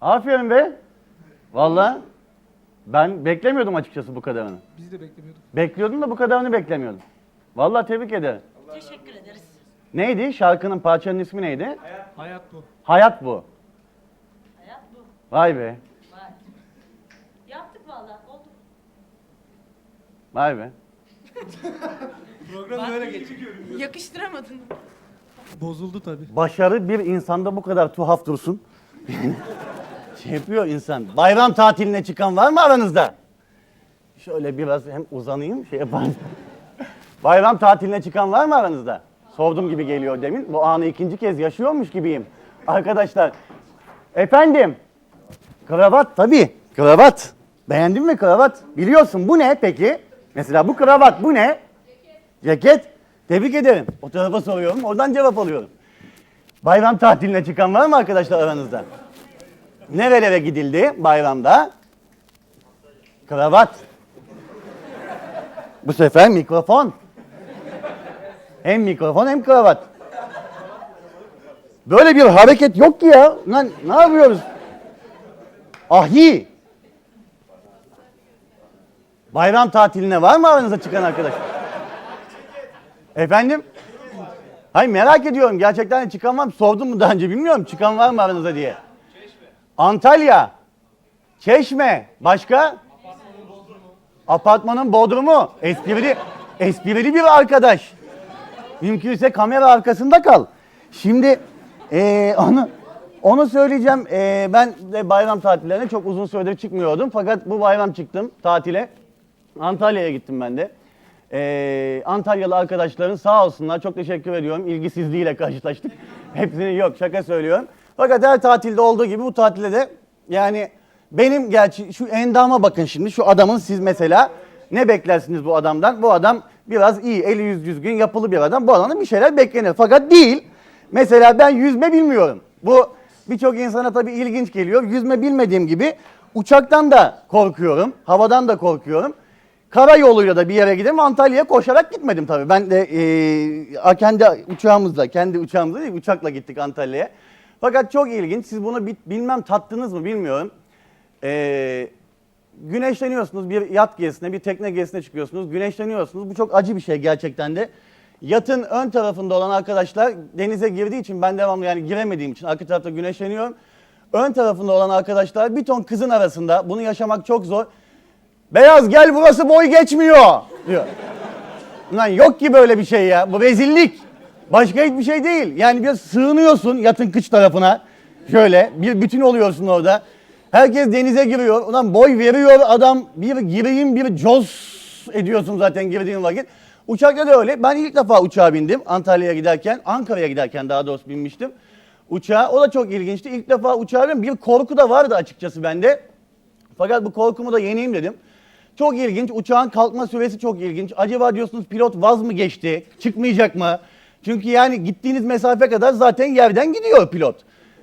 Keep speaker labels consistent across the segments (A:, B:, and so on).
A: Aferin be. Vallahi ben beklemiyordum açıkçası bu kadarını.
B: Biz de beklemiyorduk.
A: Bekliyordum da bu kadarını beklemiyordum. Vallahi tebrik ederim.
C: Teşekkür ederiz.
A: Neydi? Şarkının parçanın ismi neydi?
B: Hayat bu.
A: Hayat bu.
C: Hayat bu.
A: Vay be.
C: Vay. Yaptık vallahi. Oldu.
A: Vay be.
B: Program böyle geçiyor.
C: Yakıştıramadın.
B: Bozuldu tabii.
A: Başarı bir insanda bu kadar tuhaf dursun. şey yapıyor insan. Bayram tatiline çıkan var mı aranızda? Şöyle biraz hem uzanayım şey yapayım. Bayram tatiline çıkan var mı aranızda? Sordum gibi geliyor demin. Bu anı ikinci kez yaşıyormuş gibiyim. Arkadaşlar. Efendim. Kravat tabii. Kravat. Beğendin mi kravat? Biliyorsun bu ne peki? Mesela bu kravat bu ne? Ceket. Tebrik ederim. O tarafa soruyorum. Oradan cevap alıyorum. Bayram tatiline çıkan var mı arkadaşlar aranızda? Nerelere gidildi bayramda? Kravat. Bu sefer mikrofon. Hem mikrofon hem kravat. Böyle bir hareket yok ki ya. Lan ne yapıyoruz? Ahi. Bayram tatiline var mı aranızda çıkan arkadaş? Efendim? Hayır merak ediyorum. Gerçekten çıkan mı? Sordum mu daha önce bilmiyorum. Çıkan var mı aranızda diye. Antalya. Çeşme. Başka? Apartmanın bodrumu. Esprili, esprili bir arkadaş. Mümkünse kamera arkasında kal. Şimdi eee, onu onu söyleyeceğim. Eee, ben de bayram tatillerine çok uzun süredir çıkmıyordum. Fakat bu bayram çıktım tatile. Antalya'ya gittim ben de. Eee, Antalyalı arkadaşların sağ olsunlar. Çok teşekkür ediyorum. İlgisizliğiyle karşılaştık. Hepsinin yok şaka söylüyorum. Fakat her tatilde olduğu gibi bu tatilde de yani benim gerçi şu endama bakın şimdi şu adamın siz mesela ne beklersiniz bu adamdan? Bu adam biraz iyi, eli yüz düzgün, yapılı bir adam. Bu adamdan bir şeyler beklenir. Fakat değil. Mesela ben yüzme bilmiyorum. Bu birçok insana tabii ilginç geliyor. Yüzme bilmediğim gibi uçaktan da korkuyorum, havadan da korkuyorum. Karayoluyla da bir yere gidelim. Antalya'ya koşarak gitmedim tabii. Ben de eee, kendi uçağımızla, kendi uçağımızla değil uçakla gittik Antalya'ya. Fakat çok ilginç. Siz bunu bi- bilmem tattınız mı bilmiyorum. Eee güneşleniyorsunuz bir yat gezisine, bir tekne gezisine çıkıyorsunuz. Güneşleniyorsunuz. Bu çok acı bir şey gerçekten de. Yatın ön tarafında olan arkadaşlar denize girdiği için ben devamlı yani giremediğim için arka tarafta güneşleniyorum. Ön tarafında olan arkadaşlar bir ton kızın arasında bunu yaşamak çok zor. Beyaz gel burası boy geçmiyor diyor. Lan yok ki böyle bir şey ya. Bu rezillik. Başka hiçbir şey değil. Yani bir sığınıyorsun yatın kıç tarafına. Şöyle bir bütün oluyorsun orada. Herkes denize giriyor. Ulan boy veriyor adam. Bir gireyim bir cos ediyorsun zaten girdiğin vakit. Uçakta da öyle. Ben ilk defa uçağa bindim Antalya'ya giderken. Ankara'ya giderken daha doğrusu binmiştim. Uçağa. O da çok ilginçti. İlk defa uçağa bindim. Bir korku da vardı açıkçası bende. Fakat bu korkumu da yeneyim dedim. Çok ilginç. Uçağın kalkma süresi çok ilginç. Acaba diyorsunuz pilot vaz mı geçti? Çıkmayacak mı? Çünkü yani gittiğiniz mesafe kadar zaten yerden gidiyor pilot.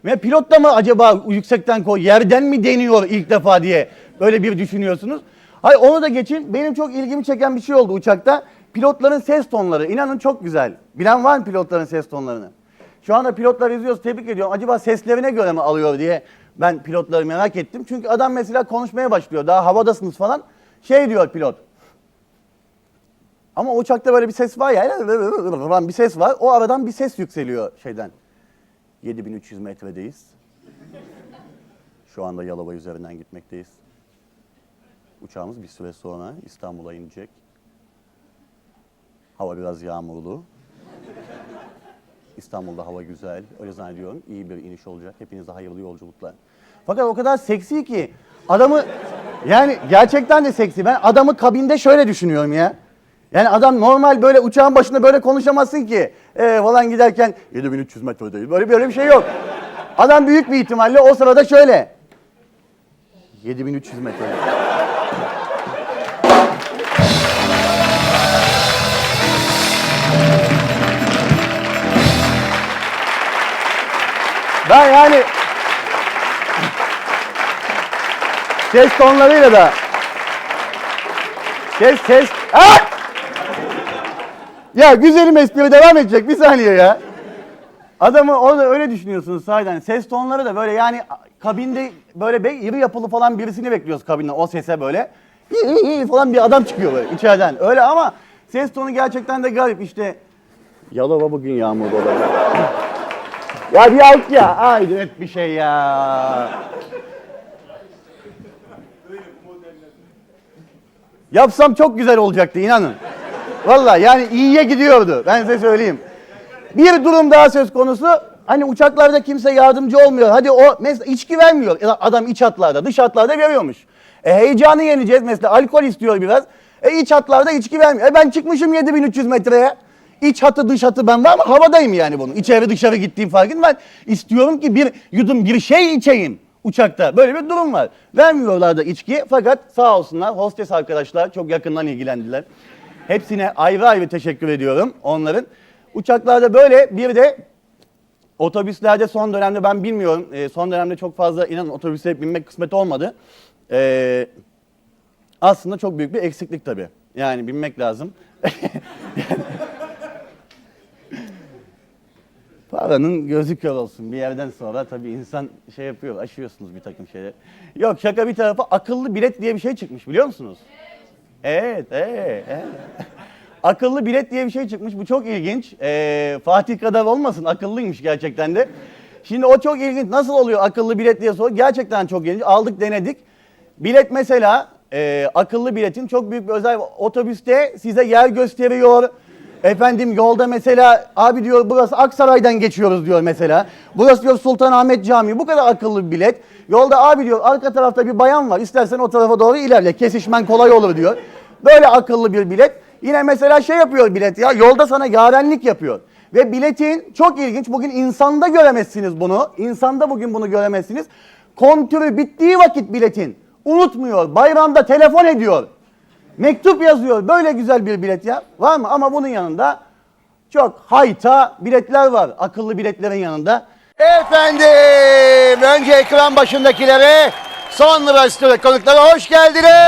A: Ve pilot da mı acaba yüksekten koy, yerden mi deniyor ilk defa diye böyle bir düşünüyorsunuz. Hayır onu da geçin. Benim çok ilgimi çeken bir şey oldu uçakta. Pilotların ses tonları. İnanın çok güzel. Bilen var mı pilotların ses tonlarını? Şu anda pilotlar izliyoruz tebrik ediyorum. Acaba seslerine göre mi alıyor diye ben pilotları merak ettim. Çünkü adam mesela konuşmaya başlıyor. Daha havadasınız falan. Şey diyor pilot. Ama uçakta böyle bir ses var ya. Bir ses var. O aradan bir ses yükseliyor şeyden. 7300 metredeyiz. Şu anda Yalova üzerinden gitmekteyiz. Uçağımız bir süre sonra İstanbul'a inecek. Hava biraz yağmurlu. İstanbul'da hava güzel. Öyle zannediyorum. İyi bir iniş olacak. Hepinize hayırlı yolculuklar. Fakat o kadar seksi ki adamı yani gerçekten de seksi. Ben adamı kabinde şöyle düşünüyorum ya. Yani adam normal böyle uçağın başında böyle konuşamazsın ki. Ee, falan giderken 7300 metredeyiz. Böyle böyle bir şey yok. Adam büyük bir ihtimalle o sırada şöyle. 7300 metre. Ben yani ses tonlarıyla da ses ses Ah! Ya güzelim espri devam edecek bir saniye ya. Adamı orada öyle düşünüyorsunuz sahiden. Ses tonları da böyle yani kabinde böyle be, iri yapılı falan birisini bekliyoruz kabinde o sese böyle. Falan bir adam çıkıyor böyle içeriden. Öyle ama ses tonu gerçekten de garip işte. Yalova bugün yağmur olabilir. ya bir alt ya. Hayret bir şey ya. Yapsam çok güzel olacaktı inanın. Vallahi yani iyiye gidiyordu. Ben size söyleyeyim. Bir durum daha söz konusu. Hani uçaklarda kimse yardımcı olmuyor. Hadi o mesela içki vermiyor. Adam iç hatlarda, dış hatlarda veriyormuş. E heyecanı yeneceğiz mesela. Alkol istiyor biraz. E iç hatlarda içki vermiyor. E ben çıkmışım 7300 metreye. İç hatı dış hatı ben var ama havadayım yani bunun. İçeri dışarı gittiğim farkın ben istiyorum ki bir yudum bir şey içeyim uçakta. Böyle bir durum var. Vermiyorlar da içki fakat sağ olsunlar hostes arkadaşlar çok yakından ilgilendiler. Hepsine ayrı ayrı teşekkür ediyorum onların. Uçaklarda böyle bir de otobüslerde son dönemde ben bilmiyorum. e, son dönemde çok fazla inanın otobüse binmek kısmet olmadı. E, aslında çok büyük bir eksiklik tabii. Yani binmek lazım. Paranın gözü kör olsun. Bir yerden sonra tabii insan şey yapıyor, aşıyorsunuz bir takım şeyler. Yok şaka bir tarafa akıllı bilet diye bir şey çıkmış biliyor musunuz? Evet, evet, evet. akıllı bilet diye bir şey çıkmış. Bu çok ilginç. Ee, Fatih kadar olmasın, akıllıymış gerçekten de. Şimdi o çok ilginç. Nasıl oluyor akıllı bilet diye sor. Gerçekten çok ilginç. Aldık, denedik. Bilet mesela e, akıllı biletin çok büyük bir özel otobüste size yer gösteriyor. Efendim yolda mesela abi diyor burası Aksaray'dan geçiyoruz diyor mesela. Burası diyor Sultanahmet Camii. Bu kadar akıllı bir bilet. Yolda abi diyor arka tarafta bir bayan var. İstersen o tarafa doğru ilerle. Kesişmen kolay olur diyor. Böyle akıllı bir bilet. Yine mesela şey yapıyor bilet ya yolda sana yarenlik yapıyor. Ve biletin çok ilginç bugün insanda göremezsiniz bunu. İnsanda bugün bunu göremezsiniz. Kontürü bittiği vakit biletin unutmuyor. Bayramda telefon ediyor. Mektup yazıyor. Böyle güzel bir bilet ya. Var mı? Ama bunun yanında çok hayta biletler var. Akıllı biletlerin yanında. Efendim önce ekran başındakilere sonra stüdyo konuklara hoş geldiniz.